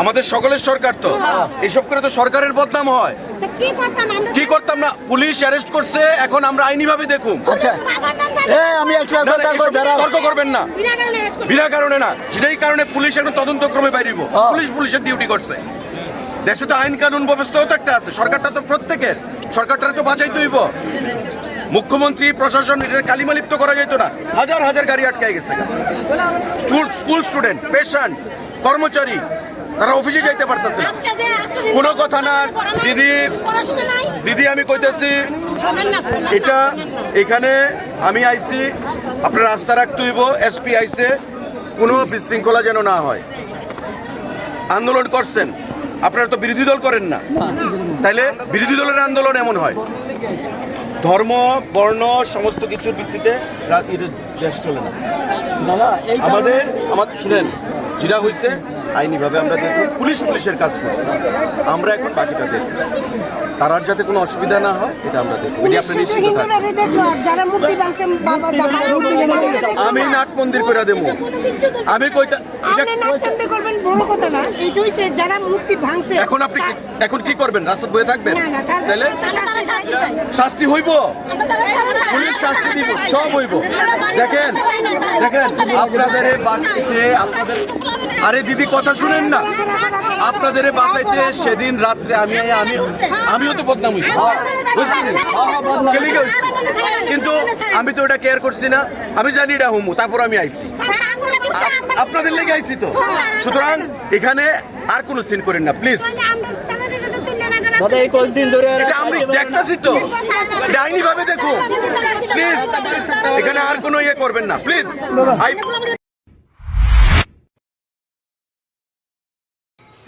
আমাদের সকলের সরকার তো। এসব করে তো সরকারের বদনাম হয়। কি করতাম আমরা? কি করতাম না? পুলিশ অ্যারেস্ট করছে এখন আমরা আইনি ভাবে দেখুন আচ্ছা। তর্ক করবেন না। বিনা কারণে না। সেটাই কারণে পুলিশ এখন তদন্ত ক্রমে বাইরিব। হ্যাঁ। পুলিশ পুলিশের ডিউটি করছে। দেশে তো আইন কানুন ব্যবস্থাও তো একটা আছে। সরকারটা তো প্রত্যেকের। সরকারটা তো বাঁচাই হইব। মুখ্যমন্ত্রী প্রশাসন এটা কালিমালিপ্ত করা যেত না। হাজার হাজার গাড়ি আটকে গেছে। স্কুল স্কুল স্টুডেন্ট পেশেন্ট কর্মচারী তারা অফিসে যাইতে পারতেছে না। কোনো কথা না, দিদি- দিদি আমি কইতেছি। এটা এখানে আমি আইছি আপনার রাস্তা রাখতে হইব এসপি আইছে কোনো বিশৃঙ্খলা যেন না হয়। আন্দোলন করছেন। আপনারা তো বিরোধী দল করেন না। তাইলে বিরোধী দলের আন্দোলন এমন হয়। ধর্ম বর্ণ সমস্ত কিছুর ভিত্তিতে দেশ চলে না। আমাদের আমাদের শুনেন যেটা হয়েছে আইনিভাবে আমরা দেখব পুলিশ পুলিশের কাজ করছে আমরা এখন বাকিটা দেখব। তারার যাতে কোনো অসুবিধা না হয় এটা আমরা দেখব। এটি আপনি শুধু নিশ্চিত আমি নাট মন্দির করে দেবো। আমি কইতা এটা আপনি নাচতে করবেন বড় কথা না। এইটা হইছে যারা মূর্তি ভাঙছে এখন আপনি এখন কি করবেন? রাস্তা বয়ে থাকবেন? না না তার তাহলে তারা শাস্তি হইব। পুলিশ শাস্তি দিব সব হইব। দেখেন দেখেন আপনাদের বাঁচাইতে আপনাদের আরে দিদি কথা শুনেন না। আপনাদের এই বাঁচাইতে সেদিন রাত্রে আমি আমি আমিও তো বদনাম হইছি বুঝছেন? কিন্তু আমি তো ওটা কেয়ার করছি না। আমি জানি এটা হুমু তারপর আমি আইছি। আপনাদের লেগে আইছি তো। সুতরাং এখানে আর কোনো সিন করেন না প্লিজ দাদা এই কয়েকদিন ধরে এটা আমি দেখতাছি তো। ভাবে দেখুন প্লিজ এখানে আর কোনো ইয়ে করবেন না প্লিজ